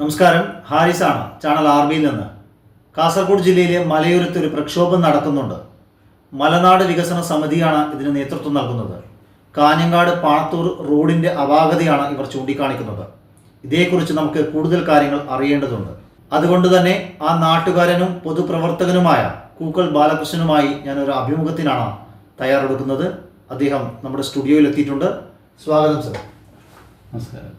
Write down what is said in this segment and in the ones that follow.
നമസ്കാരം. ഹാരിസാണ് channel R ബിയിൽ നിന്ന്. കാസർഗോഡ് ജില്ലയിലെ മലയോരത്ത് ഒരു പ്രക്ഷോഭം നടക്കുന്നുണ്ട്. മലനാട് വികസന സമിതിയാണ് ഇതിന് നേതൃത്വം നൽകുന്നത്. കാഞ്ഞങ്ങാട് പാണത്തൂർ റോഡിന്റെ അപാകതയാണ് ഇവർ ചൂണ്ടിക്കാണിക്കുന്നത്. ഇതേക്കുറിച്ച് നമുക്ക് കൂടുതൽ കാര്യങ്ങൾ അറിയേണ്ടതുണ്ട്. അതുകൊണ്ട് തന്നെ ആ നാട്ടുകാരനും പൊതുപ്രവർത്തകനുമായ കൂക്കൾ ബാലകൃഷ്ണനുമായി ഞാൻ ഒരു അഭിമുഖത്തിനാണ് തയ്യാറെടുക്കുന്നത്. അദ്ദേഹം നമ്മുടെ സ്റ്റുഡിയോയിൽ എത്തിയിട്ടുണ്ട്. സ്വാഗതം സർ. നമസ്കാരം.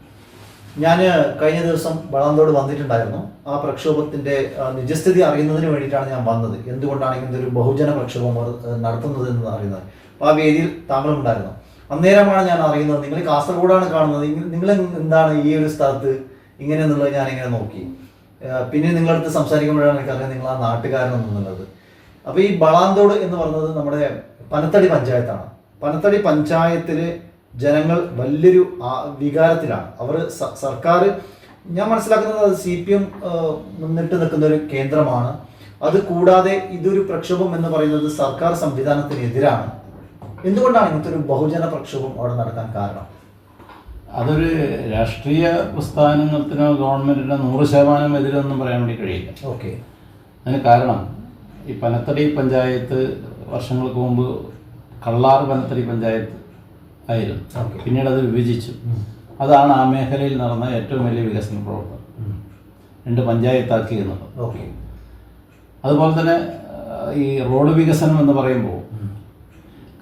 ഞാൻ കഴിഞ്ഞ ദിവസം വളാന്തോട് വന്നിട്ടുണ്ടായിരുന്നു. ആ പ്രക്ഷോഭത്തിന്റെ നിജസ്ഥിതി അറിയുന്നതിന് വേണ്ടിയിട്ടാണ് ഞാൻ വന്നത്. എന്തുകൊണ്ടാണ് ഇങ്ങനത്തെ ഒരു ബഹുജന പ്രക്ഷോഭം നടത്തുന്നത് എന്ന് അറിയുന്നത്? അപ്പോൾ ആ വേദിയിൽ താങ്കളും ഉണ്ടായിരുന്നു. അന്നേരമാണ് ഞാൻ അറിയുന്നത്. നിങ്ങൾ കാസർഗോഡാണ് കാണുന്നത്. നിങ്ങൾ എന്താണ് ഈ ഒരു സ്ഥലത്ത് ഇങ്ങനെ എന്നുള്ളത് ഞാൻ ഇങ്ങനെ നോക്കി. പിന്നെ നിങ്ങളടുത്ത് സംസാരിക്കുമ്പോഴാണ് എനിക്കറിയാം നിങ്ങൾ ആ നാട്ടുകാരനെന്നുള്ളത് അപ്പോൾ ഈ വളാന്തോട് എന്ന് പറയുന്നത് നമ്മുടെ പനത്തടി പഞ്ചായത്താണ്. പനത്തടി പഞ്ചായത്തിൽ ജനങ്ങൾ വലിയൊരു വികാരത്തിലാണ്. അവർ സർക്കാർ ഞാൻ മനസ്സിലാക്കുന്നത് സി പി എം മുന്നിട്ട് നിൽക്കുന്ന ഒരു കേന്ദ്രമാണ്. അത് കൂടാതെ ഇതൊരു പ്രക്ഷോഭം എന്ന് പറയുന്നത് സർക്കാർ സംവിധാനത്തിനെതിരാണ്. എന്തുകൊണ്ടാണ് ഇങ്ങനത്തെ ഒരു ബഹുജന പ്രക്ഷോഭം അവിടെ നടക്കാൻ കാരണം? അതൊരു രാഷ്ട്രീയ പ്രസ്ഥാനത്തിനോ ഗവൺമെന്റിനോ നൂറ് ശതമാനം എതിരൊന്നും പറയാൻ വേണ്ടി കഴിയില്ല. ഓക്കെ. അതിന് കാരണം ഈ പനത്തടി പഞ്ചായത്ത് വർഷങ്ങൾക്ക് മുമ്പ് കള്ളാർ പനത്തടി പഞ്ചായത്ത് ആയിരുന്നു. പിന്നീട് അത് വിഭജിച്ചു. അതാണ് ആ മേഖലയിൽ നടന്ന ഏറ്റവും വലിയ വികസന പ്രവർത്തനം. രണ്ട് പഞ്ചായത്താക്കി എന്നുള്ളത്. ഓക്കെ. അതുപോലെ തന്നെ ഈ റോഡ് വികസനം എന്ന് പറയുമ്പോൾ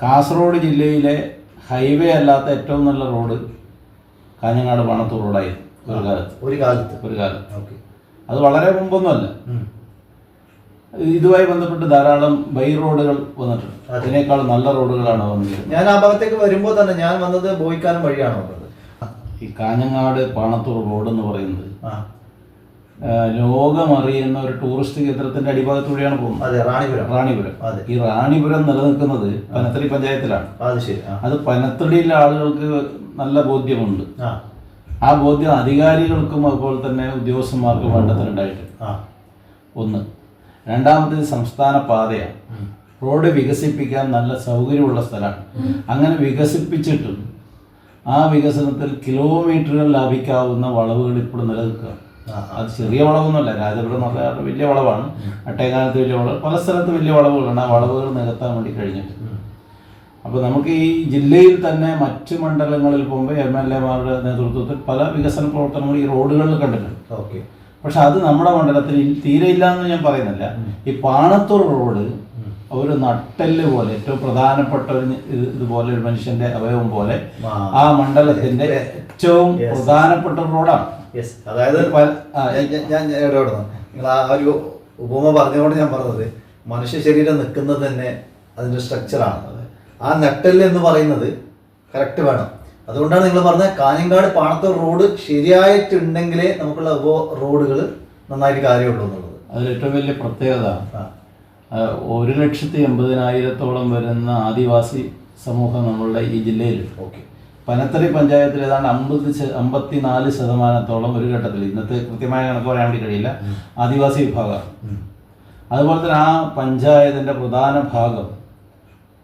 കാസർഗോഡ് ജില്ലയിലെ ഹൈവേ അല്ലാത്ത ഏറ്റവും നല്ല റോഡ് കാഞ്ഞങ്ങാട് പണത്തൂർ റോഡായിരുന്നു ഒരു കാലത്ത്. ഒരു കാലത്ത്. ഒരു കാലത്ത്. ഓക്കെ. അത് വളരെ മുമ്പൊന്നുമല്ല. ഇതുമായി ബന്ധപ്പെട്ട് ധാരാളം ബൈ റോഡുകൾ വന്നിട്ടുണ്ട്. അതിനേക്കാൾ നല്ല റോഡുകളാണ് വന്നിരിക്കുന്നത്. ഞാൻ ആ ഭാഗത്തേക്ക് വരുമ്പോൾ തന്നെ ഞാൻ വന്നത് ബോയിക്കാനം വഴിയാണ് വന്നത്. ഈ കാഞ്ഞങ്ങാട് പാണത്തൂർ റോഡ് എന്ന് പറയുന്നത്. ലോകമറിയുന്ന ഒരു ടൂറിസ്റ്റ് കേന്ദ്രത്തിന്റെ അടിഭാഗത്തൂടെയാണ് പോകുന്നത്. അതെ റാണിപുരം. റാണിപുരം. അതെ. ഈ റാണിപുരം നിലനിൽക്കുന്നത് പനത്തടി പഞ്ചായത്തിലാണ്. അത് ശരി അത് പനത്തടിയിലെ ആളുകൾക്ക് നല്ല ബോധ്യമുണ്ട്. ആ. ആ ബോധ്യം അധികാരികൾക്കും അതുപോലെ തന്നെ ഉദ്യോഗസ്ഥന്മാർക്കും വേണ്ടത്തിനുണ്ടായിട്ട് ഒന്ന് രണ്ടാമത്തേത് സംസ്ഥാന പാതയാണ്. റോഡ് വികസിപ്പിക്കാൻ നല്ല സൗകര്യമുള്ള സ്ഥലമാണ്. അങ്ങനെ വികസിപ്പിച്ചിട്ടും ആ വികസനത്തിൽ കിലോമീറ്ററുകൾ ലാഭിക്കാവുന്ന വളവുകൾ ഇപ്പോൾ നിലനിൽക്കുക അത് ചെറിയ വളവൊന്നുമല്ല. രാജപുരം എന്ന് പറഞ്ഞാൽ വലിയ വളവാണ്. അട്ടേക്കാലത്ത് വലിയ വളവ്. പല സ്ഥലത്ത് വലിയ വളവുകളാണ്. ആ വളവുകൾ നികത്താൻ വേണ്ടി കഴിഞ്ഞിട്ട്. അപ്പോൾ നമുക്ക് ഈ ജില്ലയിൽ തന്നെ മറ്റ് മണ്ഡലങ്ങളിൽ പോകുമ്പോൾ എം എൽ എമാരുടെ നേതൃത്വത്തിൽ പല വികസന പ്രവർത്തനങ്ങളും ഈ റോഡുകളിൽ കണ്ടിട്ടുണ്ട്. ഓക്കെ. പക്ഷെ അത് നമ്മുടെ മണ്ഡലത്തിൽ തീരെ ഇല്ല എന്ന് ഞാൻ പറയുന്നില്ല. ഈ പാണത്തൂർ റോഡ് ഒരു നട്ടെല്ല് പോലെ ഏറ്റവും പ്രധാനപ്പെട്ട ഒരു ഇത് ഇതുപോലെ ഒരു മനുഷ്യന്റെ അവയവം പോലെ ആ. മണ്ഡലത്തിന്റെ ഏറ്റവും പ്രധാനപ്പെട്ട റോഡാണ്. യെസ് അതായത് ഞാൻ ഇടപെടുന്നു നിങ്ങൾ ആ ഒരു ഉപമ പറഞ്ഞുകൊണ്ട് ഞാൻ പറഞ്ഞത് മനുഷ്യ ശരീരം നിൽക്കുന്നത് തന്നെ അതിന്റെ സ്ട്രക്ചറാണ് ആ നട്ടെല്ല് എന്ന് പറയുന്നത് കറക്റ്റ് വേണം. അതുകൊണ്ടാണ് നിങ്ങൾ പറഞ്ഞത് കാഞ്ഞങ്ങാട് പാണത്തൂർ റോഡ് ശരിയായിട്ടുണ്ടെങ്കിലേ നമുക്കുള്ള റോഡുകൾ നന്നായിട്ട് കാര്യമുള്ളൂ എന്നുള്ളത്. അതിൽ ഏറ്റവും വലിയ പ്രത്യേകത ഒരു ലക്ഷത്തി എൺപതിനായിരത്തോളം വരുന്ന ആദിവാസി സമൂഹം നമ്മളുടെ ഈ ജില്ലയിൽ ഓക്കെ. പനത്തറി പഞ്ചായത്തിൽ ഏതാണ്ട് അമ്പത് അമ്പത്തിനാല് ശതമാനത്തോളം ഒരു ഘട്ടത്തിൽ ഇന്നത്തെ കൃത്യമായ കണക്ക് പറയാൻ വേണ്ടി കഴിയില്ല ആദിവാസി വിഭാഗം. അതുപോലെ തന്നെ ആ പഞ്ചായത്തിന്റെ പ്രധാന ഭാഗം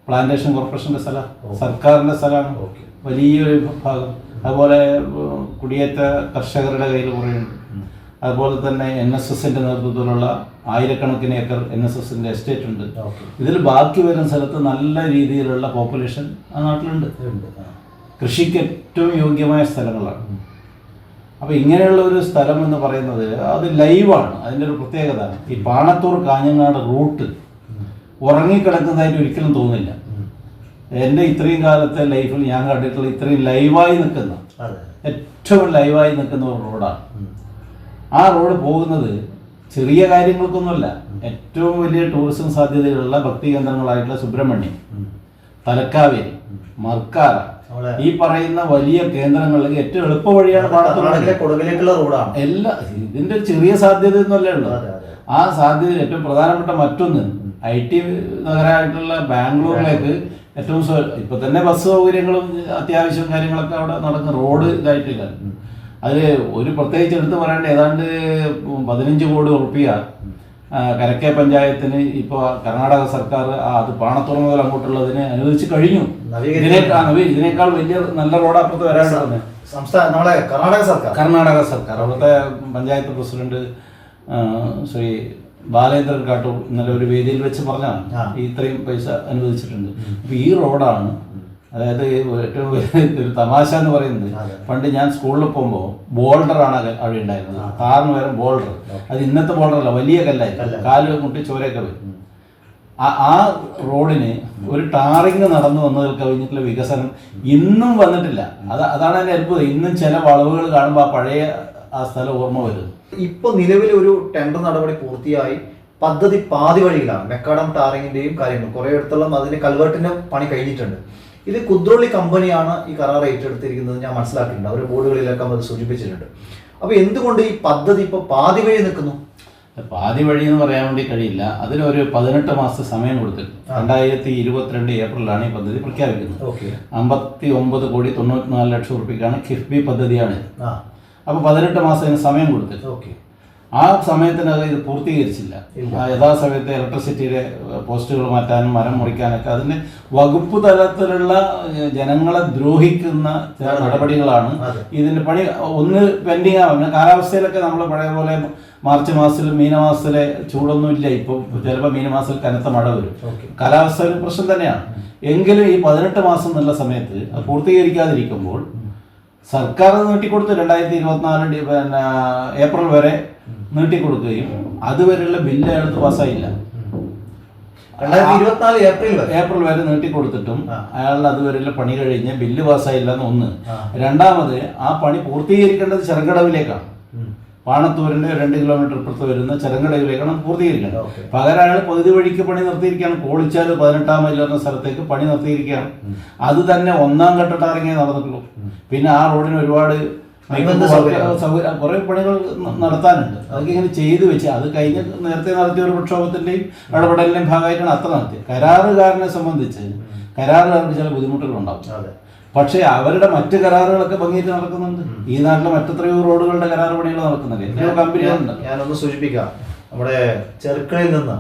പ്ലാന്റേഷൻ കോർപ്പറേഷന്റെ സ്ഥലം സർക്കാരിന്റെ സ്ഥലമാണ് ഓക്കെ. വലിയൊരു ഭാഗം അതുപോലെ കുടിയേറ്റ കർഷകരുടെ കയ്യിൽ കുറേയുണ്ട് അതുപോലെ തന്നെ എൻ എസ് എസിന്റെ നേതൃത്വത്തിലുള്ള ആയിരക്കണക്കിന് ഏക്കർ എൻ എസ് എസിന്റെ എസ്റ്റേറ്റ് ഉണ്ട്. ഇതിൽ ബാക്കി വരുന്ന സ്ഥലത്ത് നല്ല രീതിയിലുള്ള പോപ്പുലേഷൻ ആ നാട്ടിലുണ്ട്. കൃഷിക്ക് ഏറ്റവും യോഗ്യമായ സ്ഥലങ്ങളാണ്. അപ്പോൾ ഇങ്ങനെയുള്ള ഒരു സ്ഥലം എന്ന് പറയുന്നത് അത് ലൈവാണ്. അതിന്റെ ഒരു പ്രത്യേകത. ഈ പാണത്തൂർ കാഞ്ഞങ്ങാട് റൂട്ട് ഉറങ്ങിക്കിടക്കുന്നതായിട്ട് ഒരിക്കലും തോന്നില്ല. എന്റെ ഇത്രയും കാലത്തെ ലൈഫിൽ ഞാൻ കണ്ടിട്ടുള്ള ഇത്രയും ലൈവായി നിൽക്കുന്ന ഏറ്റവും ലൈവായി നിൽക്കുന്ന ഒരു റോഡാണ്. ആ റോഡ് പോകുന്നത് ചെറിയ കാര്യങ്ങൾക്കൊന്നുമല്ല ഏറ്റവും വലിയ ടൂറിസം സാധ്യതയുള്ള ഭക്തി കേന്ദ്രങ്ങളായിട്ടുള്ള സുബ്രഹ്മണ്യം തലക്കാവേരി മർക്കാര ഈ പറയുന്ന വലിയ കേന്ദ്രങ്ങളിലേക്ക് ഏറ്റവും എളുപ്പ വഴിയാണ് റോഡാണ്. എല്ലാ ഇതിന്റെ ചെറിയ സാധ്യത എന്നല്ലേ ഉള്ളൂ. ആ സാധ്യത ഏറ്റവും പ്രധാനപ്പെട്ട മറ്റൊന്ന് ഐ ടി നഗരമായിട്ടുള്ള ബാംഗ്ലൂരിലേക്ക് ഏറ്റവും ഇപ്പൊ തന്നെ ബസ് സൗകര്യങ്ങളും അത്യാവശ്യം കാര്യങ്ങളൊക്കെ അവിടെ നടക്കുന്ന റോഡ് ഇതായിട്ടില്ല. അതിൽ ഒരു പ്രത്യേകിച്ച് എടുത്ത് പറയേണ്ട. ഏതാണ്ട് പതിനഞ്ച് കോടി ഉറുപ്പിക കരക്കേ കരക്കെ പഞ്ചായത്തിന് ഇപ്പോൾ കർണാടക സർക്കാർ അത് പാണത്തുറ മുതൽ അങ്ങോട്ടുള്ളതിന് അനുവദിച്ച് കഴിഞ്ഞു. ഇതിനേക്കാൾ വലിയ നല്ല റോഡ് അപ്പുറത്ത് വരാനുണ്ടെന്ന് സംസ്ഥാന നമ്മളെ കർണാടക സർക്കാർ. കർണാടക സർക്കാർ. അവിടുത്തെ പഞ്ചായത്ത് പ്രസിഡന്റ് ശ്രീ ബാലേന്ദ്രൻ കാട്ടൂർ ഇന്നലെ ഒരു വേദിയിൽ വെച്ച് പറഞ്ഞാണ്. ഇത്രയും പൈസ അനുവദിച്ചിട്ടുണ്ട്. അപ്പൊ ഈ റോഡാണ് അതായത് ഏറ്റവും വലിയ ഒരു തമാശ എന്ന് പറയുന്നത്. പണ്ട് ഞാൻ സ്കൂളിൽ പോകുമ്പോൾ ബോൾഡറാണ് ആണ് അവിടെ ഉണ്ടായിരുന്നത്. താറിന് പകരം ബോൾഡർ. അത് ഇന്നത്തെ ബോൾഡറല്ല അല്ല വലിയ കല്ലായി കല്ല്. കാൽ മുട്ടി ചോരയൊക്കെ വരും. ആ- ആ റോഡിന് ഒരു ടാറിങ് നടന്നു വന്നതിൽ കഴിഞ്ഞിട്ടുള്ള വികസനം ഇന്നും വന്നിട്ടില്ല. അത് അതാണ് എന്റെ അത്ഭുതം. ഇന്നും ചില വളവുകൾ കാണുമ്പോൾ ആ പഴയ ആ സ്ഥലം ഓർമ്മ വരും. ഇപ്പൊ നിലവിൽ ഒരു ടെൻഡർ നടപടി പൂർത്തിയായി പദ്ധതി പാതി വഴിയിലാണ്. മെക്കാഡം ടാറിങ്ങിന്റെയും കാര്യങ്ങളും. കുറേ അടുത്തുള്ള അതിന് കൽവേർട്ടിന്റെ പണി കഴിഞ്ഞിട്ടുണ്ട്. ഇത് കുദ്രോളി കമ്പനിയാണ് ഈ കരാർ ഏറ്റെടുത്തിരിക്കുന്നത് ഞാൻ മനസ്സിലാക്കിയിട്ടുണ്ട്. അവർ ബോർഡുകളിലൊക്കെ അത് സൂചിപ്പിച്ചിട്ടുണ്ട്. അപ്പോൾ എന്തുകൊണ്ട് ഈ പദ്ധതി ഇപ്പൊ പാതി വഴി നിൽക്കുന്നു? പാതി വഴി എന്ന് പറയാൻ വേണ്ടി കഴിയില്ല. അതിനൊരു പതിനെട്ട് മാസത്തെ സമയം കൊടുത്തിട്ടുണ്ട്. രണ്ടായിരത്തി ഇരുപത്തിരണ്ട് ഏപ്രിലാണ് ഈ പദ്ധതി പ്രഖ്യാപിക്കുന്നത്. ഓക്കെ. അമ്പത്തി ഒമ്പത് കോടി തൊണ്ണൂറ്റിനാല് ലക്ഷം റുപ്യക്കാണ് കിഫ്ബി പദ്ധതിയാണ് അപ്പോൾ പതിനെട്ട് മാസത്തിന് സമയം കൊടുത്തിട്ട്. ഓക്കെ. ആ സമയത്തിനകം ഇത് പൂർത്തീകരിച്ചില്ല. യഥാസമയത്ത് ഇലക്ട്രിസിറ്റിയുടെ പോസ്റ്റുകൾ മാറ്റാനും മരം മുറിക്കാനൊക്കെ അതിന് വകുപ്പ് തലത്തിലുള്ള ജനങ്ങളെ ദ്രോഹിക്കുന്ന ചില നടപടികളാണ്. ഇതിന്റെ പണി. ഒന്ന് പെൻഡിങ് ആവുന്ന കാലാവസ്ഥയിലൊക്കെ നമ്മൾ പഴയ പോലെ മാർച്ച് മാസത്തിൽ മീനമാസത്തിലെ ചൂടൊന്നും ഇല്ല. ഇപ്പോൾ ചിലപ്പോൾ മീനമാസത്തിൽ കനത്ത മഴ വരും. കാലാവസ്ഥ ഒരു പ്രശ്നം തന്നെയാണ്. എങ്കിലും ഈ പതിനെട്ട് മാസം എന്നുള്ള സമയത്ത് പൂർത്തീകരിക്കാതിരിക്കുമ്പോൾ സർക്കാർ നീട്ടിക്കൊടുത്ത് രണ്ടായിരത്തി ഇരുപത്തിനാല് പിന്നെ ഏപ്രിൽ വരെ നീട്ടിക്കൊടുക്കുകയും അതുവരെയുള്ള ബില്ല് അയാൾക്ക് പാസ്സായില്ല ഇരുപത്തിനാല് ഏപ്രിൽ വരെ ഏപ്രിൽ വരെ നീട്ടിക്കൊടുത്തിട്ടും. അയാളുടെ അതുവരെയുള്ള പണി കഴിഞ്ഞ് ബില്ല് പാസ്സായില്ല എന്ന് ഒന്ന്. രണ്ടാമത് ആ പണി പൂർത്തീകരിക്കേണ്ടത് ചെറുകടവിലേക്കാണ്. പാണത്തൂരിന്റെ രണ്ട് കിലോമീറ്റർ ഇപ്പുറത്ത് വരുന്ന ചെറുകടവിലേക്കാണ് പൂർത്തീകരിക്കേണ്ടത് പൂർത്തീകരിക്കണം പകരം അയാൾ പൊതുതി വഴിക്ക് പണി നിർത്തിയിരിക്കുകയാണ്? കോളിച്ചാൽ പതിനെട്ടാം മൈൽ എന്ന സ്ഥലത്തേക്ക് പണി നിർത്തിയിരിക്കുകയാണ്. അത് തന്നെ ഒന്നാം ഘട്ട ടാറിങ്ങേ നടന്നിട്ടുള്ളൂ. പിന്നെ ആ റോഡിന് ഒരുപാട് കുറെ പണികൾ നടത്താനുണ്ട്. അതൊക്കെ ഇങ്ങനെ ചെയ്തു വെച്ച് അത് കഴിഞ്ഞ് നേരത്തെ നടത്തിയ ഒരു പ്രക്ഷോഭത്തിന്റെയും ഇടപെടലിന്റെയും ഭാഗമായിട്ടാണ് അത്ര നടത്തിയത്. കരാറുകാരനെ സംബന്ധിച്ച് കരാറുകാർക്ക് ചില ബുദ്ധിമുട്ടുകൾ ഉണ്ടാവും അതെ. പക്ഷേ അവരുടെ മറ്റു കരാറുകളൊക്കെ ഭംഗിയായിട്ട് നടക്കുന്നുണ്ട്. ഈ നാട്ടിലെ മറ്റെത്രയോ റോഡുകളുടെ കരാർ പണികൾ നടക്കുന്നുണ്ട്. എത്രയോ കമ്പനികളുണ്ട് ഞാനൊന്ന് സൂചിപ്പിക്കാം. നമ്മുടെ ചെറുക്കളയിൽ നിന്ന്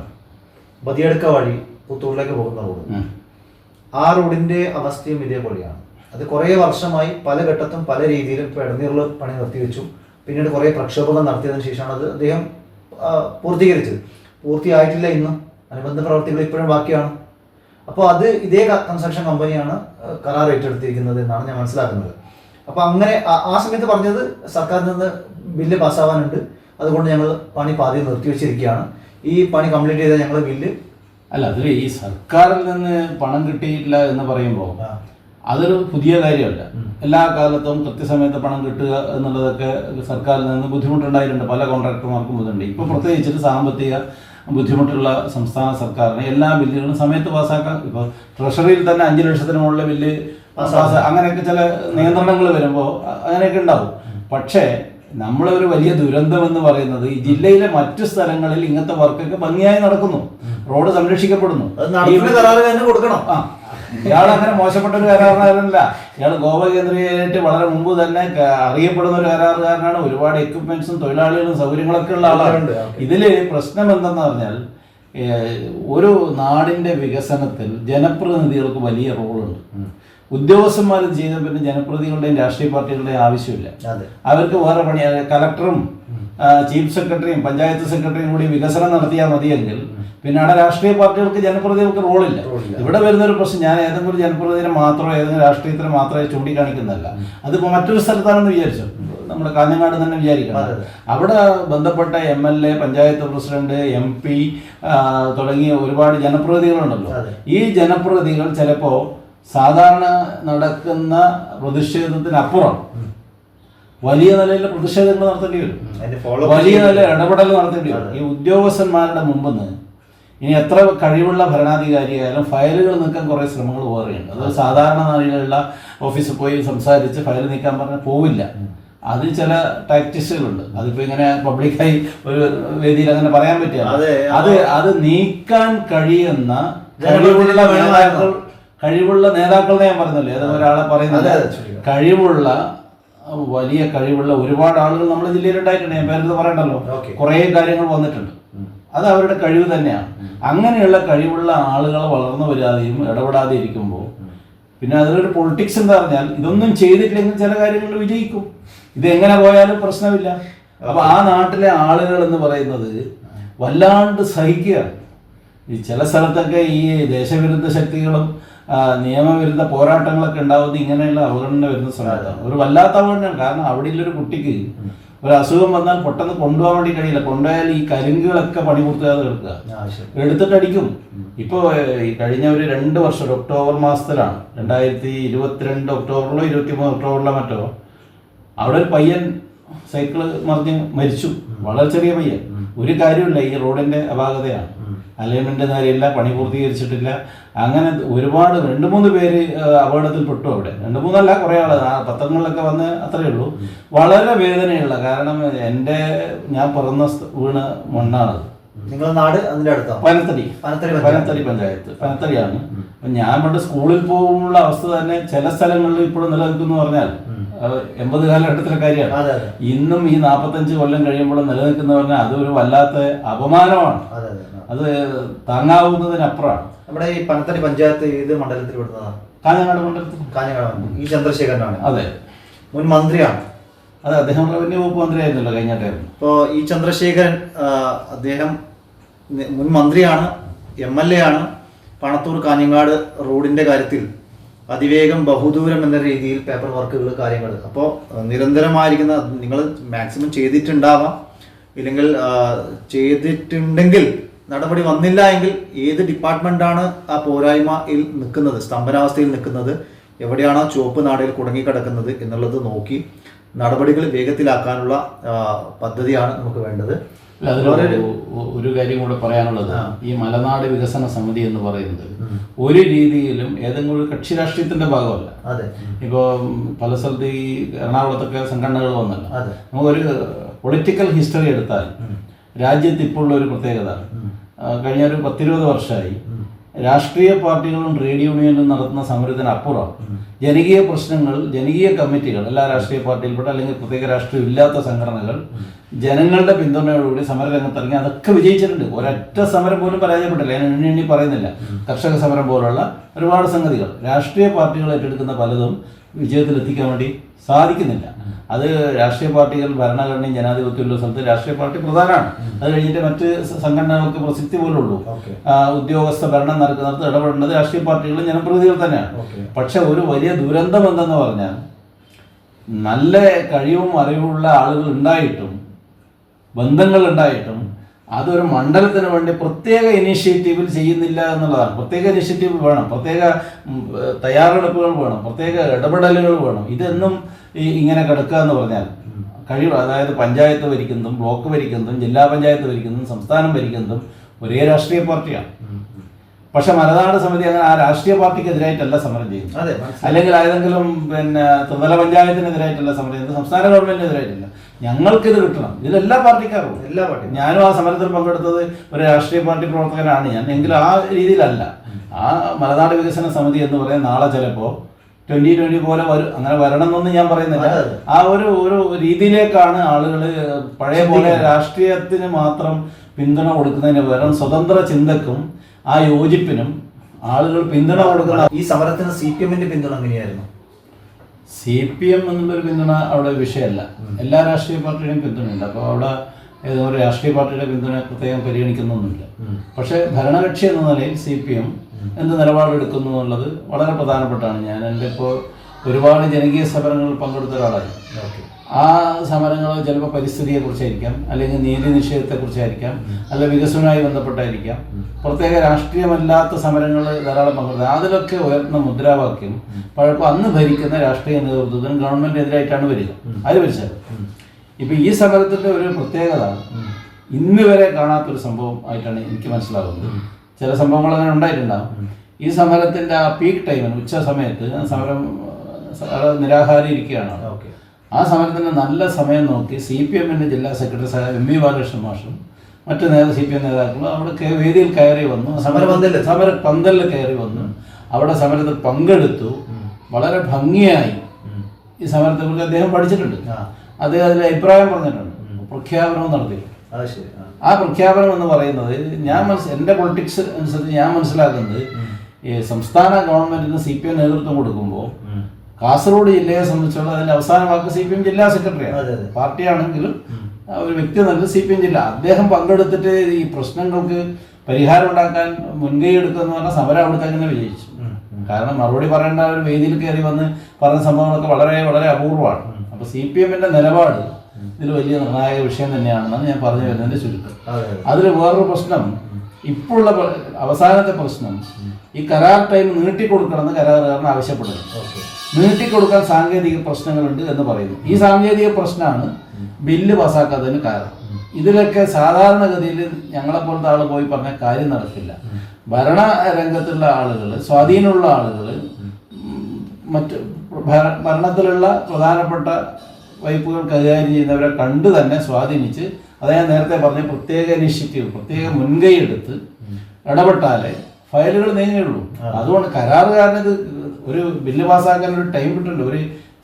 ബതിയടുക്ക വഴി പുത്തൂരിലേക്ക് പോകുന്ന റോഡ്. ആ റോഡിന്റെ അവസ്ഥയും ഇതേപോലെയാണ്. അത് കുറേ വർഷമായി പല ഘട്ടത്തും പല രീതിയിലും ഇപ്പോൾ ഇടനീറിൽ പണി നിർത്തിവെച്ചു. പിന്നീട് കുറേ പ്രക്ഷോഭങ്ങൾ നടത്തിയതിനു ശേഷമാണ് അത് അദ്ദേഹം പൂർത്തീകരിച്ചത്. പൂർത്തിയായിട്ടില്ല ഇന്നും. അനുബന്ധ പ്രവർത്തികൾ ഇപ്പോഴും ബാക്കിയാണ്. അപ്പോൾ അത് ഇതേ കൺസ്ട്രക്ഷൻ കമ്പനിയാണ് കരാർ ഏറ്റെടുത്തിരിക്കുന്നത് എന്നാണ് ഞാൻ മനസ്സിലാക്കുന്നത്. അപ്പോൾ അങ്ങനെ ആ- സമയത്ത് പറഞ്ഞത് സർക്കാരിൽ നിന്ന് ബില്ല് പാസ്സാവാനുണ്ട്. അതുകൊണ്ട് ഞങ്ങൾ പണി പാതി നിർത്തിവെച്ചിരിക്കുകയാണ് ഈ പണി കംപ്ലീറ്റ് ചെയ്താൽ ഞങ്ങൾ ബില്ല് അല്ല അതിൽ ഈ സർക്കാരിൽ നിന്ന് പണം കിട്ടിയിട്ടില്ല എന്ന് പറയുമ്പോൾ അതൊരു പുതിയ കാര്യമല്ല. എല്ലാ കാലത്തും കൃത്യസമയത്ത് പണം കിട്ടുക എന്നുള്ളതൊക്കെ സർക്കാരിൽ നിന്ന് ബുദ്ധിമുട്ടുണ്ടായിട്ടുണ്ട്. പല കോൺട്രാക്ടർമാർക്കും ഇതുണ്ട് ഇപ്പൊ പ്രത്യേകിച്ചിട്ട് സാമ്പത്തിക ബുദ്ധിമുട്ടുള്ള സംസ്ഥാന സർക്കാരിന് എല്ലാ ബില്ലുകളും സമയത്ത് പാസ്സാക്കാം ഇപ്പോൾ ട്രഷറിയിൽ തന്നെ അഞ്ചു ലക്ഷത്തിന് മുകളിലെ ബില്ല് പാസ്സാ അങ്ങനെയൊക്കെ ചില നിയന്ത്രണങ്ങൾ വരുമ്പോൾ അങ്ങനെയൊക്കെ ഉണ്ടാവും. പക്ഷേ നമ്മളെ ഒരു വലിയ ദുരന്തം എന്ന് പറയുന്നത് ഈ ജില്ലയിലെ മറ്റു സ്ഥലങ്ങളിൽ ഇങ്ങനത്തെ വർക്കൊക്കെ ഭംഗിയായി നടക്കുന്നു. റോഡ് സംരക്ഷിക്കപ്പെടുന്നു. കൊടുക്കണം. ആ ഇയാൾ അങ്ങനെ മോശപ്പെട്ട ഒരു കരാറുകാരനല്ല. ഇയാൾ ഗോവ കേന്ദ്രീകരിച്ച് വളരെ മുമ്പ് തന്നെ അറിയപ്പെടുന്ന ഒരു കരാറുകാരനാണ്. ഒരുപാട് എക്യുപ്മെന്റ്സും തൊഴിലാളികളും സൗകര്യങ്ങളൊക്കെ ഉള്ള ആളാണ്. ഇതിൽ പ്രശ്നം എന്തെന്ന് പറഞ്ഞാൽ ഒരു നാടിന്റെ വികസനത്തിൽ ജനപ്രതിനിധികൾക്ക് വലിയ റോളുണ്ട്. ഉദ്യോഗസ്ഥന്മാർ ചെയ്യുന്ന ചെയ്ത പിന്നെ ജനപ്രതിനിധികളുടെയും രാഷ്ട്രീയ പാർട്ടികളുടെയും ആവശ്യമില്ല. അവർക്ക് വേറെ പണി കലക്ടറും ചീഫ് സെക്രട്ടറിയും പഞ്ചായത്ത് സെക്രട്ടറിയും കൂടി വികസനം നടത്തിയാൽ മതിയെങ്കിൽ പിന്നെ അവിടെ രാഷ്ട്രീയ പാർട്ടികൾക്ക് ജനപ്രതിനിധികൾക്ക് റോളില്ല. ഇവിടെ വരുന്ന ഒരു പ്രശ്നം ഞാൻ ഏതെങ്കിലും ഒരു ജനപ്രതിനിധിനെ മാത്രമോ ഏതെങ്കിലും രാഷ്ട്രീയത്തിന് മാത്രമേ ചൂണ്ടിക്കാണിക്കുന്നതല്ല അതിപ്പോ മറ്റൊരു സ്ഥലത്താണെന്ന് വിചാരിച്ചു നമ്മുടെ കാഞ്ഞങ്ങാട് തന്നെ വിചാരിക്കണം. അവിടെ ബന്ധപ്പെട്ട M L A panchayat president M P തുടങ്ങിയ ഒരുപാട് ജനപ്രതിനിധികളുണ്ടല്ലോ. ഈ ജനപ്രതിനിധികൾ ചിലപ്പോ സാധാരണ നടക്കുന്ന പ്രതിഷേധത്തിനപ്പുറം വലിയ നിലയിൽ പ്രതിഷേധങ്ങൾ നടത്തേണ്ടി വരും. വലിയ നിലയിൽ ഇടപെടൽ നടത്തേണ്ടി വരും. ഈ ഉദ്യോഗസ്ഥന്മാരുടെ മുമ്പെന്ന് ഇനി എത്ര കഴിവുള്ള ഭരണാധികാരിയായാലും ഫയലുകൾ നീക്കാൻ കുറേ ശ്രമങ്ങൾ പോവുകയുണ്ട്. അത് സാധാരണ നിലയിലുള്ള ഓഫീസിൽ പോയി സംസാരിച്ച് ഫയൽ നീക്കാൻ പറഞ്ഞാൽ പോവില്ല. അത് ചില ടാക്ടിക്സുകളുണ്ട് അതിപ്പോ ഇങ്ങനെ പബ്ലിക്കായി ഒരു വേദിയിൽ അങ്ങനെ പറയാൻ പറ്റില്ല. അതെ, അത് നീക്കാൻ കഴിയുന്ന കഴിവുള്ള. നേതാക്കൾ കഴിവുള്ള നേതാക്കളെ ഞാൻ പറഞ്ഞല്ലോ? ഏതൊരാളെ ഒരാളെ പറയുന്നത് കഴിവുള്ള വലിയ കഴിവുള്ള ഒരുപാട് ആളുകൾ നമ്മുടെ ജില്ലയിൽ ഉണ്ടായിട്ടുണ്ട് ഞാൻ പേരെന്ന് പറയണ്ടല്ലോ? കുറെ കാര്യങ്ങൾ വന്നിട്ടുണ്ട്. അത് അവരുടെ കഴിവ് തന്നെയാണ്. അങ്ങനെയുള്ള കഴിവുള്ള ആളുകൾ വളർന്നു വരാതെയും ഇടപെടാതെ ഇരിക്കുമ്പോൾ പിന്നെ അതിലൊരു പൊളിറ്റിക്സ് എന്താ പറഞ്ഞാൽ ഇതൊന്നും ചെയ്തിട്ടില്ലെങ്കിൽ ചില കാര്യങ്ങൾ വിജയിക്കും. ഇത് എങ്ങനെ പോയാലും പ്രശ്നമില്ല. അപ്പൊ ആ നാട്ടിലെ ആളുകൾ എന്ന് പറയുന്നത് വല്ലാണ്ട് സഹിക്കുക ഈ ചില സ്ഥലത്തൊക്കെ ഈ ദേശവിരുദ്ധ ശക്തികളും നിയമവിരുദ്ധ പോരാട്ടങ്ങളൊക്കെ ഉണ്ടാവുന്നത് ഇങ്ങനെയുള്ള അവഗണന വരുന്ന സമയത്താണ്. ഒരു വല്ലാത്ത അവഗണനയാണ് കാരണം അവിടെയുള്ളൊരു കുട്ടിക്ക് ഒരു അസുഖം വന്നാൽ പെട്ടെന്ന് കൊണ്ടുപോകാൻ വേണ്ടി കഴിയില്ല. കൊണ്ടുപോയാൽ ഈ കരിങ്കുകളൊക്കെ പണി പൂർത്തിയാതെ എടുക്കുക എടുത്തിട്ടടിക്കും. ശരി എടുത്തിട്ട് അടിക്കും ഇപ്പോൾ കഴിഞ്ഞ ഒരു രണ്ട് വർഷം ഒരു ഒക്ടോബർ മാസത്തിലാണ് രണ്ടായിരത്തി ഇരുപത്തിരണ്ട് ഒക്ടോബറിലോ ഇരുപത്തി മൂന്ന് ഒക്ടോബറിലോ മറ്റോ അവിടെ ഒരു പയ്യൻ സൈക്കിൾ മറിഞ്ഞ് മരിച്ചു. വളരെ ചെറിയ പയ്യൻ. ഒരു കാര്യമില്ല ഈ റോഡിന്റെ അപാകതയാണ്. അലൈൻമെന്റ് കാര്യമില്ല പണി പൂർത്തീകരിച്ചിട്ടില്ല. അങ്ങനെ ഒരുപാട് രണ്ട് മൂന്ന് പേര് അപകടത്തിൽപ്പെട്ടു അവിടെ. രണ്ട് മൂന്നല്ല കുറേ ആൾ. ആ പത്രങ്ങളിലൊക്കെ വന്ന് അത്രയേ ഉള്ളൂ. വളരെ വേദനയുള്ള കാരണം എന്റെ ഞാൻ പിറന്ന വീണ മണ്ണാണത്. നിങ്ങളുടെ നാട് അതിന്റെ അടുത്താണ്? പനത്തടി. പനത്തടി പഞ്ചായത്ത്. പനത്തടി പഞ്ചായത്ത് പനത്തടിയാണ്. ഞാൻ പണ്ട് സ്കൂളിൽ പോകുമ്പോഴുള്ള അവസ്ഥ തന്നെ ചില സ്ഥലങ്ങളിൽ ഇപ്പോഴും നിലനിൽക്കുന്നു പറഞ്ഞാൽ എൺപത് കാലഘട്ടത്തിലെ കാര്യമാണ്. ഇന്നും ഈ നാൽപ്പത്തഞ്ച് കൊല്ലം കഴിയുമ്പോൾ നിലനിൽക്കുന്ന പറഞ്ഞാൽ അതൊരു വല്ലാത്ത അപമാനമാണ്. അതെ താങ്ങാവുന്നതിനപ്പുറമാണ്. നമ്മുടെ ഈ പനത്തടി പഞ്ചായത്ത് ഏത് മണ്ഡലത്തിൽ കാഞ്ഞങ്ങാട് മണ്ഡലത്തിൽ. കാഞ്ഞങ്ങാട് ഈ ചന്ദ്രശേഖരനാണ്. അതെ. മുൻ മന്ത്രിയാണ്. അതെ അദ്ദേഹം വലിയ വകുപ്പ് മന്ത്രിയായിരുന്നല്ലോ ടൈം ഇപ്പോൾ ഈ ചന്ദ്രശേഖരൻ അദ്ദേഹം മുൻ മന്ത്രിയാണ് എം എൽ എ ആണ് പണത്തൂർ കാഞ്ഞങ്ങാട് റോഡിന്റെ കാര്യത്തിൽ അതിവേഗം ബഹുദൂരം എന്ന രീതിയിൽ പേപ്പർ വർക്കുകൾ കാര്യങ്ങൾ. അപ്പോൾ നിരന്തരമായിരിക്കുന്ന നിങ്ങൾ മാക്സിമം ചെയ്തിട്ടുണ്ടാവാം. ഇല്ലെങ്കിൽ ചെയ്തിട്ടുണ്ടെങ്കിൽ നടപടി വന്നില്ല എങ്കിൽ ഏത് ഡിപ്പാർട്ട്മെന്റാണ് ആ പോരായ്മയിൽ നിൽക്കുന്നത് സ്തംഭനാവസ്ഥയിൽ നിൽക്കുന്നത് എവിടെയാണോ ചുവപ്പ് നാടയിൽ കുടുങ്ങിക്കിടക്കുന്നത് എന്നുള്ളത് നോക്കി നടപടികൾ വേഗത്തിലാക്കാനുള്ള പദ്ധതിയാണ് നമുക്ക് വേണ്ടത്. ഒരു കാര്യം കൂടെ പറയാനുള്ളത്. ഈ മലനാട് വികസന സമിതി എന്ന് പറയുന്നത് ഒരു രീതിയിലും ഏതെങ്കിലും ഒരു കക്ഷി രാഷ്ട്രീയത്തിന്റെ ഭാഗമല്ല. ഇപ്പോ പല സ്ഥലത്ത് ഈ എറണാകുളത്തൊക്കെ സംഘടനകൾ വന്നല്ലോ. നമുക്ക് നമുക്കൊരു പൊളിറ്റിക്കൽ ഹിസ്റ്ററി എടുത്താൽ രാജ്യത്ത് ഇപ്പോൾ ഉള്ള ഒരു പ്രത്യേകത. കഴിഞ്ഞ ഒരു പത്തിരുപത് വർഷമായി രാഷ്ട്രീയ പാർട്ടികളും ട്രേഡ് യൂണിയനും നടത്തുന്ന സമരത്തിനപ്പുറം ജനകീയ പ്രശ്നങ്ങൾ ജനകീയ കമ്മിറ്റികൾ എല്ലാ രാഷ്ട്രീയ പാർട്ടിയിൽപ്പെട്ട അല്ലെങ്കിൽ പ്രത്യേക രാഷ്ട്രീയം ഇല്ലാത്ത സംഘടനകൾ ജനങ്ങളുടെ പിന്തുണയോടുകൂടി സമരരംഗത്തിറങ്ങി അതൊക്കെ വിജയിച്ചിട്ടുണ്ട്. ഒരൊറ്റ സമരം പോലും പരാജയപ്പെട്ടില്ല. ഞാൻ എണ്ണി എണ്ണി പറയുന്നില്ല. കർഷക സമരം പോലുള്ള ഒരുപാട് സംഗതികൾ. രാഷ്ട്രീയ പാർട്ടികൾ ഏറ്റെടുക്കുന്ന പലതും വിജയത്തിലെത്തിക്കാൻ വേണ്ടി സാധിക്കുന്നില്ല. അത് രാഷ്ട്രീയ പാർട്ടികൾ ഭരണഘടനയും ജനാധിപത്യമുള്ള സ്ഥലത്ത് രാഷ്ട്രീയ പാർട്ടി പ്രധാനമാണ്. അത് കഴിഞ്ഞിട്ട് മറ്റ് സംഘടനകൾക്ക് പ്രസക്തി പോലും ഉള്ളൂ. ഉദ്യോഗസ്ഥ ഭരണം നടക്കുന്നിടത്ത് ഇടപെടേണ്ടത് രാഷ്ട്രീയ പാർട്ടികളും ജനപ്രതിനിധികൾ തന്നെയാണ്. പക്ഷെ ഒരു വലിയ ദുരന്തം എന്തെന്ന് പറഞ്ഞാൽ നല്ല കഴിവും അറിവുള്ള ആളുകൾ ഉണ്ടായിട്ടും ബന്ധങ്ങൾ ഉണ്ടായിട്ടും അതൊരു മണ്ഡലത്തിന് വേണ്ടി പ്രത്യേക ഇനിഷ്യേറ്റീവിൽ ചെയ്യുന്നില്ല എന്നുള്ളതാണ്. പ്രത്യേക ഇനിഷ്യേറ്റീവ് വേണം. പ്രത്യേക തയ്യാറെടുപ്പുകൾ വേണം. പ്രത്യേക ഇടപെടലുകൾ വേണം. ഇതെന്നും ഈ ഇങ്ങനെ കിടക്കുക എന്ന് പറഞ്ഞാൽ കഴിവ് അതായത് പഞ്ചായത്ത് ഭരിക്കുന്നതും ബ്ലോക്ക് ഭരിക്കുന്നതും ജില്ലാ പഞ്ചായത്ത് ഭരിക്കുന്നതും സംസ്ഥാനം ഭരിക്കുന്നതും ഒരേ രാഷ്ട്രീയ പാർട്ടിയാണ്. പക്ഷെ മലനാട് സമിതി അങ്ങനെ ആ രാഷ്ട്രീയ പാർട്ടിക്കെതിരായിട്ടല്ല സമരം ചെയ്യുന്നത്. അതെ അല്ലെങ്കിൽ ഏതെങ്കിലും പിന്നെ ത്രിതല പഞ്ചായത്തിനെതിരായിട്ടല്ല സമരം ചെയ്യുന്നത്. സംസ്ഥാന ഗവൺമെന്റിനെതിരായിട്ടില്ല. ഞങ്ങൾക്കിത് കിട്ടണം. ഇതിലെല്ലാ പാർട്ടിക്കാരും എല്ലാ പാർട്ടി ഞാനും ആ സമരത്തിൽ പങ്കെടുത്തത് ഒരു രാഷ്ട്രീയ പാർട്ടി പ്രവർത്തകനാണ് ഞാൻ. എങ്കിലും ആ രീതിയിലല്ല. ആ മലനാട് വികസന സമിതി എന്ന് പറയാൻ നാളെ ചിലപ്പോൾ ട്വന്റി ട്വന്റി പോലെ വരും അങ്ങനെ വരണം എന്നൊന്നും ഞാൻ പറയുന്നില്ല. ആ ഒരു ഒരു രീതിയിലേക്കാണ് ആളുകൾ പഴയ പോലെ രാഷ്ട്രീയത്തിന് മാത്രം പിന്തുണ കൊടുക്കുന്നതിന് പകരം സ്വതന്ത്ര ചിന്തക്കും ആ യോജിപ്പിനും ആളുകൾ പിന്തുണ കൊടുക്കുന്ന ഈ സമരത്തിന് സി പി എമ്മിന്റെ പിന്തുണ എങ്ങനെയായിരുന്നു? സി പി എം എന്നുള്ളൊരു പിന്തുണ അവിടെ വിഷയമല്ല. എല്ലാ രാഷ്ട്രീയ പാർട്ടിയുടെയും പിന്തുണയുണ്ട്. അപ്പോൾ അവിടെ ഏതൊരു രാഷ്ട്രീയ പാർട്ടിയുടെ പിന്തുണ പ്രത്യേകം പരിഗണിക്കുന്നൊന്നുമില്ല. പക്ഷേ ഭരണകക്ഷി എന്ന നിലയിൽ സി പി എം എന്ത് നിലപാടെടുക്കുന്നു എന്നുള്ളത് വളരെ പ്രധാനപ്പെട്ടാണ്. ഞാൻ എന്റെ ഇപ്പോൾ ഒരുപാട് ജനകീയ സമരങ്ങളിൽ പങ്കെടുത്ത ഒരാളായി ഓക്കെ. ആ സമരങ്ങൾ ചിലപ്പോൾ പരിസ്ഥിതിയെ കുറിച്ചായിരിക്കാം അല്ലെങ്കിൽ നീതി നിഷേധത്തെ കുറിച്ചായിരിക്കാം അല്ല വികസനവുമായി ബന്ധപ്പെട്ടായിരിക്കാം. പ്രത്യേക രാഷ്ട്രീയമല്ലാത്ത സമരങ്ങൾ ധാരാളം പങ്കെടുത്തത് അതിലൊക്കെ ഉയർത്തുന്ന മുദ്രാവാക്യം പലപ്പോൾ അന്ന് ഭരിക്കുന്ന രാഷ്ട്രീയ നേതൃത്വത്തിനും ഗവൺമെന്റിനെതിരായിട്ടാണ് വരിക. അത് ഭരിച്ചത് ഇപ്പൊ ഈ സമരത്തിന്റെ ഒരു പ്രത്യേകത ഇന്ന് വരെ കാണാത്തൊരു സംഭവം ആയിട്ടാണ് എനിക്ക് മനസ്സിലാകുന്നത് ചില സംഭവങ്ങൾ അങ്ങനെ ഉണ്ടായിട്ടുണ്ടാകും ഈ സമരത്തിന്റെ ആ പീക്ക് ടൈമിന് ഉച്ച സമയത്ത് സമരം നിരാഹാരം ഇരിക്കുകയാണ് ആ സമരത്തിന്റെ നല്ല സമയം നോക്കി സി പി എമ്മിന്റെ ജില്ലാ സെക്രട്ടറി എം വി ബാലകൃഷ്ണൻ മാഷും മറ്റു നേതാ സി പി എം നേതാക്കളും അവിടെ വേദിയിൽ കയറി വന്നു. സമരപന്തലിൽ? സമര പന്തലിൽ. കയറി വന്നു. അവിടെ സമരത്തിൽ പങ്കെടുത്തു. വളരെ ഭംഗിയായി. ഈ സമരത്തെ കുറിച്ച് അദ്ദേഹം പഠിച്ചിട്ടുണ്ട്. അദ്ദേഹം അതിൽ അഭിപ്രായം പറഞ്ഞിട്ടുണ്ട്. പ്രഖ്യാപനവും നടത്തിയിട്ടുണ്ട് അത് ശരി. ആ. പ്രഖ്യാപനം എന്ന് പറയുന്നത് ഞാൻ മനസ്സ് എന്റെ പൊളിറ്റിക്സ് അനുസരിച്ച് ഞാൻ മനസ്സിലാക്കുന്നത് ഈ സംസ്ഥാന ഗവൺമെന്റിന് സി പി എം നേതൃത്വം കൊടുക്കുമ്പോൾ കാസർഗോഡ് ജില്ലയെ സംബന്ധിച്ചുള്ള അതിന്റെ അവസാന വാക്ക് സി പി എം ജില്ലാ സെക്രട്ടറി സെക്രട്ടറിയാണ്. പാർട്ടിയാണെങ്കിലും ഒരു വ്യക്തി നല്ല സി പി എം ജില്ല. അദ്ദേഹം പങ്കെടുത്തിട്ട് ഈ പ്രശ്നങ്ങൾക്ക് പരിഹാരം ഉണ്ടാക്കാൻ മുൻകൈ എടുക്കുന്ന എന്ന് പറഞ്ഞാൽ സമരം അവിടുത്തെ തന്നെ വിജയിച്ചു. കാരണം മറുപടി പറയേണ്ട ഒരു വേദിയിൽ കയറി വന്ന് പറഞ്ഞ സംഭവങ്ങളൊക്കെ വളരെ വളരെ അപൂർവമാണ്. അപ്പൊ സി പി എമ്മിന്റെ നിലപാട് ഇതിൽ വലിയ നിർണായക വിഷയം തന്നെയാണെന്നാണ് ഞാൻ പറഞ്ഞു വരുന്നതിന്റെ ചുരുക്കം. അതെ അതെ. അതിൽ വേറൊരു പ്രശ്നം ഇപ്പോഴുള്ള അവസാനത്തെ പ്രശ്നം ഈ കരാർ ടൈം നീട്ടിക്കൊടുക്കണമെന്ന് കരാറുകാരൻ ആവശ്യപ്പെടുന്നു. ഓക്കെ. നീട്ടിക്കൊടുക്കാൻ സാങ്കേതിക പ്രശ്നങ്ങളുണ്ട് എന്ന് പറയുന്നു. ഈ സാങ്കേതിക പ്രശ്നമാണ് ബില്ല് പാസ്സാക്കാത്തതിന് കാരണം. ഇതിലൊക്കെ സാധാരണഗതിയിൽ ഞങ്ങളെ പോലത്തെ ആൾ പോയി പറഞ്ഞ കാര്യം നടക്കില്ല. ഭരണ രംഗത്തുള്ള ആളുകൾ സ്വാധീനമുള്ള ആളുകൾ മറ്റ് ഭര- ഭരണത്തിലുള്ള പ്രധാനപ്പെട്ട വൈപ്പുകൾ കൈകാര്യം ചെയ്യുന്നവരെ കണ്ടു തന്നെ സ്വാധീനിച്ച് അത് ഞാൻ നേരത്തെ പറഞ്ഞ പ്രത്യേക ഇനിഷ്യേറ്റീവ് പ്രത്യേക മുൻകൈ എടുത്ത് ഇടപെട്ടാലേ ഫയലുകൾ നീങ്ങുള്ളൂ അതുകൊണ്ട് കരാറുകാരന് ഇത് ഒരു ബില്ല് പാസ്സാക്കാൻ ഒരു ടൈം കിട്ടുന്നുണ്ട് ഒരു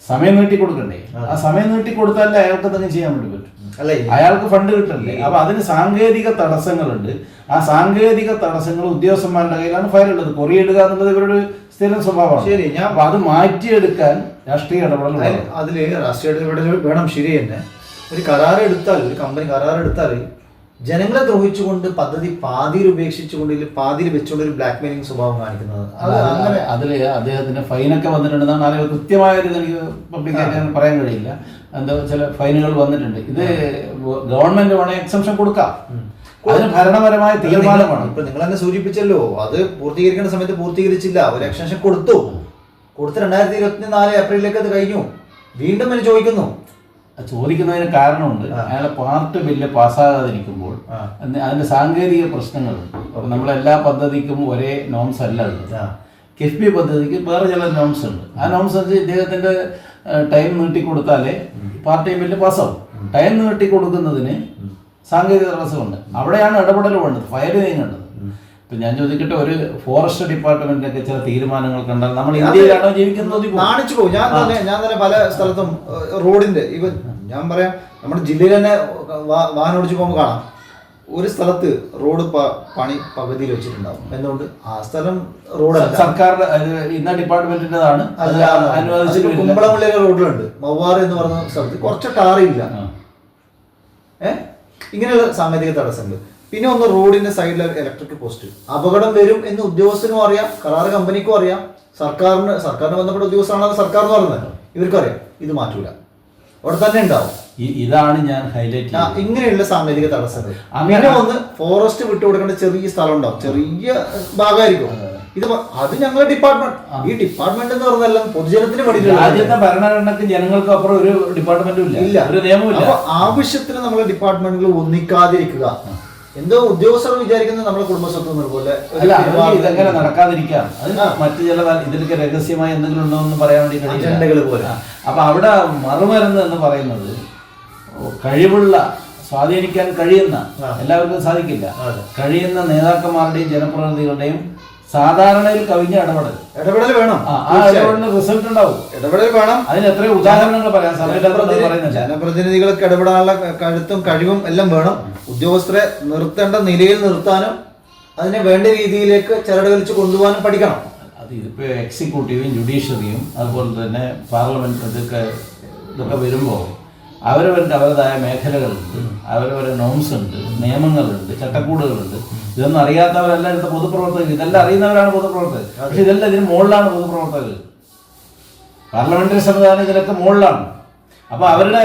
സമയം നീട്ടി കൊടുക്കണ്ടേ? ആ സമയം നീട്ടി കൊടുത്താലേ അയാൾക്ക് എന്തെങ്കിലും ചെയ്യാൻ വേണ്ടി പറ്റും. അല്ല അയാൾക്ക് ഫണ്ട് കിട്ടണ്ടേ? അപ്പൊ അതിന് സാങ്കേതിക തടസ്സങ്ങളുണ്ട്. ആ സാങ്കേതിക തടസ്സങ്ങൾ ഉദ്യോഗസ്ഥന്മാരുടെ കയ്യിലാണ് ഫയൽ ഉള്ളത്. കൊറിയിടുക എന്നുള്ളത് ഇവരുടെ സ്ഥിരം സ്വഭാവമാണ്. ശരി, ഞാൻ- അപ്പൊ അത് മാറ്റിയെടുക്കാൻ രാഷ്ട്രീയ ഇടപെടൽ. അതിൽ രാഷ്ട്രീയ ഇടപെടൽ വേണം. ശരി തന്നെ. ഒരു കരാർ എടുത്താൽ ഒരു കമ്പനി കരാർ എടുത്താൽ ജനങ്ങളെ ദ്രോഹിച്ചുകൊണ്ട് പദ്ധതി പാതിയിൽ ഉപേക്ഷിച്ചുകൊണ്ട് പാതിയിൽ വെച്ചുകൊണ്ട് ഒരു ബ്ലാക്ക് മെയിലിംഗ് സ്വഭാവം കാണിക്കുന്നത്. അത് അങ്ങനെ അതിൽ അദ്ദേഹത്തിന് ഫൈനൊക്കെ വന്നിട്ടുണ്ടെന്നാണ് അല്ലെങ്കിൽ കൃത്യമായ ഒരു എനിക്ക് പബ്ലിക്കായിട്ട് പറയാൻ കഴിയില്ല. എന്താ ചില ഫൈനുകൾ വന്നിട്ടുണ്ട്. ഇത് ഗവൺമെന്റ് വേണേ എക്സംഷൻ കൊടുക്കാം. അതിന് ഭരണപരമായ തീരുമാനമാണ്. ഇപ്പൊ നിങ്ങൾ തന്നെ സൂചിപ്പിച്ചല്ലോ അത് പൂർത്തീകരിക്കേണ്ട സമയത്ത് പൂർത്തീകരിച്ചില്ല. ഒരു എക്സ്റ്റൻഷൻ കൊടുത്തു. കൊടുത്ത് രണ്ടായിരത്തി ഇരുപത്തി നാല് ഏപ്രിലിലേക്ക് അത് കഴിഞ്ഞു. വീണ്ടും അതിന് ചോദിക്കുന്നു. ചോദിക്കുന്നതിന് കാരണമുണ്ട്. അയാളെ പാർട്ട് ബില്ല് പാസ്സാകാതിരിക്കുമ്പോൾ നിൽക്കുമ്പോൾ അതിന്റെ സാങ്കേതിക പ്രശ്നങ്ങളുണ്ട്. അപ്പൊ നമ്മളെല്ലാ പദ്ധതിക്കും ഒരേ നോംസ് അല്ല ആ. കിഫ്ബി പദ്ധതിക്ക് വേറെ ചില നോംസ് ഉണ്ട്. ആ നോംസ് അനുസരിച്ച് ഇദ്ദേഹത്തിന്റെ ടൈം നീട്ടി കൊടുത്താലേ പാർട്ടി ബില്ല് പാസ്സാവും. ടൈം നീട്ടി കൊടുക്കുന്നതിന് സാങ്കേതിക തടസ്സമുണ്ട്. അവിടെയാണ് ഇടപെടൽ വേണ്ടത്. ഫയൽ നീങ്ങേണ്ടത് ഇപ്പൊ ഞാൻ ചോദിക്കട്ടെ ഒരു ഫോറസ്റ്റ് ഡിപ്പാർട്ട്മെന്റിന്റെ ചില തീരുമാനങ്ങൾ കണ്ടാൽ നമ്മൾ ഇന്ത്യയിലാണോ ജീവിക്കുന്നത്? കാണിച്ചു പോകും. ഞാൻ തന്നെ ഞാൻ തന്നെ പല സ്ഥലത്തും റോഡിന്റെ ഇവ ഞാൻ പറയാം നമ്മുടെ ജില്ലയിൽ തന്നെ വാഹനം ഓടിച്ചു പോകുമ്പോൾ കാണാം. ഒരു സ്ഥലത്ത് റോഡ് പണി പകുതിയിൽ വെച്ചിട്ടുണ്ടാവും. എന്തുകൊണ്ട്? ആ സ്ഥലം റോഡ് സർക്കാരിന്റെ ഇന്ന ഡിപ്പാർട്ട്മെന്റിന്റേതാണ്. കുമ്പളമുള്ളിലെ റോഡിലുണ്ട് മവ്വാറ് എന്ന് പറഞ്ഞ സ്ഥലത്ത് കുറച്ച് ടാറില്ല. ഏ? ഇങ്ങനെയുള്ള സാങ്കേതിക തടസ്സങ്ങൾ. പിന്നെ ഒന്ന് റോഡിന്റെ സൈഡിൽ ഇലക്ട്രിക് പോസ്റ്റ്. അപകടം വരും എന്ന് ഉദ്യോഗസ്ഥനും അറിയാം കരാർ കമ്പനിക്കും അറിയാം. സർക്കാരിന് സർക്കാരിന് ബന്ധപ്പെട്ട ഉദ്യോഗസ്ഥനാണ് സർക്കാർ എന്ന് പറയുന്നത്. ഇവർക്കും അറിയാം. ഇത് മാറ്റൂല. അവിടെ തന്നെ ഉണ്ടാവും. ഇതാണ് ഞാൻ ഹൈലൈറ്റ് ഇങ്ങനെയുള്ള സാങ്കേതിക തടസ്സങ്ങൾ. അങ്ങനെ- വന്ന് ഒന്ന് ഫോറസ്റ്റ് വിട്ടുകൊടുക്കേണ്ട ചെറിയ സ്ഥലം ഉണ്ടാവും ചെറിയ ഭാഗമായിരിക്കും. ഇത് അത് ഞങ്ങളുടെ ഡിപ്പാർട്ട്മെന്റ് ഈ ഡിപ്പാർട്ട്മെന്റ് എന്ന് പറഞ്ഞെല്ലാം പൊതുജനത്തിന് വേണ്ടിയിട്ടുള്ള രാജ്യത്തെ ഭരണഘടനക്ക് ജനങ്ങൾക്ക് അപ്പുറം ഒരു ഡിപ്പാർട്ട്മെന്റും ഇല്ല. ഒരു നിയമവും ഇല്ല. അപ്പൊ ആവശ്യത്തിന് നമ്മളെ ഡിപ്പാർട്ട്മെന്റുകൾ ഒന്നിക്കാതിരിക്കുക. എന്തോ ഉദ്യോഗസ്ഥർ വിചാരിക്കുന്നത് നമ്മുടെ കുടുംബസ്വത്ത് പോലെ അല്ല ഇതെങ്ങനെ നടക്കാതിരിക്കാം. അത് മറ്റു ചില ഇതിലൊക്കെ രഹസ്യമായി എന്തെങ്കിലും ഉണ്ടോ എന്ന് പറയാൻ വേണ്ടി കഴിയില്ല. പോലെ. അപ്പൊ അവിടെ മറുമരുന്ന് എന്ന് പറയുന്നത് കഴിവുള്ള സ്വാധീനിക്കാൻ കഴിയുന്ന എല്ലാവർക്കും സാധിക്കില്ല. കഴിയുന്ന നേതാക്കന്മാരുടെയും ജനപ്രതിനിധികളുടെയും സാധാരണയിൽ കവിഞ്ഞ ഇടപെടൽ. ഇടപെടൽ വേണം ആ ഇടപെടലിന് റിസൾട്ട് ഉണ്ടാവും. ഇടപെടൽ വേണം. അതിന് എത്ര ഉദാഹരണങ്ങൾ പറയാം? ജനപ്രതിനിധികൾക്ക് ഇടപെടാനുള്ള കഴുത്തും കഴിവും എല്ലാം വേണം. ഉദ്യോഗസ്ഥരെ നിർത്തേണ്ട നിലയിൽ നിർത്താനും അതിനെ വേണ്ട രീതിയിലേക്ക് ചരടുകളിച്ച് കൊണ്ടുപോകാനും പഠിക്കണം. അത് ഇതിപ്പോ എക്സിക്യൂട്ടീവും ജുഡീഷ്യറിയും അതുപോലെ തന്നെ പാർലമെന്റ് ഇതൊക്കെ ഇതൊക്കെ വരുമ്പോൾ അവരവരുടെ അവരുടേതായ മേഖലകളുണ്ട് അവരവരുടെ നോംസ് ഉണ്ട് നിയമങ്ങളുണ്ട് ചട്ടക്കൂടുകളുണ്ട്. ഇതൊന്നും അറിയാത്തവരല്ല ഇവിടുത്തെ പൊതുപ്രവർത്തകർ ഇതെല്ലാം അറിയുന്നവരാണ് പൊതുപ്രവർത്തകർ. പക്ഷെ ഇതെല്ലാം ഇതിന് മുകളിലാണ് പൊതുപ്രവർത്തകർ. പാർലമെന്ററി സംവിധാനം ഇതിലൊക്കെ മുകളിലാണ്. അപ്പൊ അവരുടെ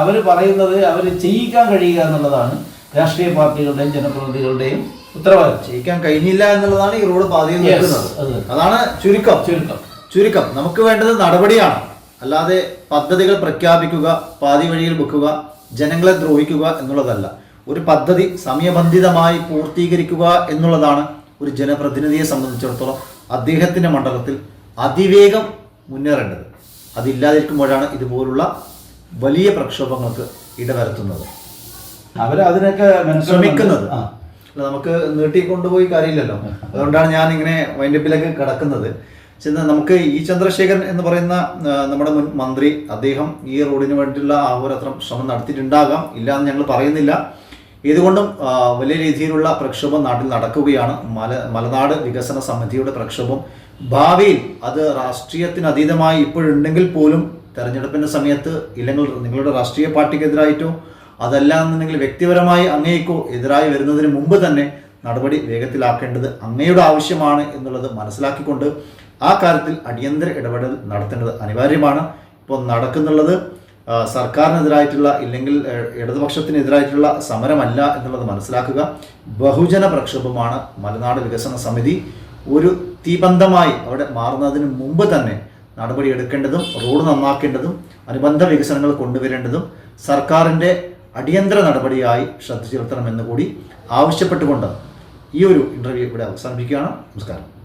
അവർ പറയുന്നത് അവർ ചെയ്യിക്കാൻ കഴിയുക എന്നുള്ളതാണ് രാഷ്ട്രീയ പാർട്ടികളുടെയും ജനപ്രതിനിധികളുടെയും ഉത്തരവാദിത്വം. ചെയ്യിക്കാൻ കഴിഞ്ഞില്ല എന്നുള്ളതാണ് ഈ റോഡ് പാതയിൽ നിൽക്കുന്നത്. അതാണ് ചുരുക്കം. ചുരുക്കം. ചുരുക്കം. നമുക്ക് വേണ്ടത് നടപടിയാണ്. അല്ലാതെ പദ്ധതികൾ പ്രഖ്യാപിക്കുക പാതി വഴിയിൽ വെക്കുക ജനങ്ങളെ ദ്രോഹിക്കുക എന്നുള്ളതല്ല. ഒരു പദ്ധതി സമയബന്ധിതമായി പൂർത്തീകരിക്കുക എന്നുള്ളതാണ് ഒരു ജനപ്രതിനിധിയെ സംബന്ധിച്ചിടത്തോളം അദ്ദേഹത്തിന്റെ മണ്ഡലത്തിൽ അതിവേഗം മുന്നേറേണ്ടത്. അതില്ലാതിരിക്കുമ്പോഴാണ് ഇതുപോലുള്ള വലിയ പ്രക്ഷോഭങ്ങൾക്ക് ഇടവരുത്തുന്നത്. അവർ അതിനൊക്കെ. ശ്രമിക്കുന്നത്. നമുക്ക് നീട്ടിക്കൊണ്ടുപോയി കാര്യമില്ലല്ലോ. അതുകൊണ്ടാണ് ഞാൻ ഇങ്ങനെ വൈൻഡപ്പിലേക്ക് കിടക്കുന്നത്. ചെന്ന് നമുക്ക് ഈ ചന്ദ്രശേഖരൻ എന്ന് പറയുന്ന നമ്മുടെ മുൻ മന്ത്രി അദ്ദേഹം ഈ റോഡിന് വേണ്ടിയിട്ടുള്ള ആഹോരാത്രം ശ്രമം നടത്തിയിട്ടുണ്ടാകാം. ഇല്ല എന്ന് ഞങ്ങൾ പറയുന്നില്ല. ഇതുകൊണ്ടും വലിയ രീതിയിലുള്ള പ്രക്ഷോഭം നാട്ടിൽ നടക്കുകയാണ്. മല മലനാട് വികസന സമിതിയുടെ പ്രക്ഷോഭം. ഭാവിയിൽ അത് രാഷ്ട്രീയത്തിന് അതീതമായി ഇപ്പോഴുണ്ടെങ്കിൽ പോലും തെരഞ്ഞെടുപ്പിന്റെ സമയത്ത് ഇല്ലെങ്കിൽ നിങ്ങളുടെ രാഷ്ട്രീയ പാർട്ടിക്കെതിരായിട്ടോ അതല്ല എന്നുണ്ടെങ്കിൽ വ്യക്തിപരമായി അങ്ങേക്കോ എതിരായി വരുന്നതിന് മുമ്പ് തന്നെ നടപടി വേഗത്തിലാക്കേണ്ടത് അങ്ങയുടെ ആവശ്യമാണ് എന്നുള്ളത് മനസ്സിലാക്കിക്കൊണ്ട് ആ കാര്യത്തിൽ അടിയന്തര ഇടപെടൽ നടത്തേണ്ടത് അനിവാര്യമാണ്. ഇപ്പോൾ നടക്കുന്നുള്ളത് സർക്കാരിനെതിരായിട്ടുള്ള ഇല്ലെങ്കിൽ ഇടതുപക്ഷത്തിനെതിരായിട്ടുള്ള സമരമല്ല എന്നുള്ളത് മനസ്സിലാക്കുക. ബഹുജന പ്രക്ഷോഭമാണ് മലനാട് വികസന സമിതി ഒരു തീബന്ധമായി അവിടെ മാറുന്നതിന് മുമ്പ് തന്നെ നടപടി എടുക്കേണ്ടതും റോഡ് നന്നാക്കേണ്ടതും അനുബന്ധ വികസനങ്ങൾ കൊണ്ടുവരേണ്ടതും സർക്കാരിന്റെ അടിയന്തര നടപടിയായി ശ്രദ്ധ ചെലുത്തണമെന്ന് കൂടി ആവശ്യപ്പെട്ടുകൊണ്ട് ഈ ഒരു ഇന്റർവ്യൂ ഇവിടെ അവസാനിപ്പിക്കുകയാണ്. നമസ്കാരം.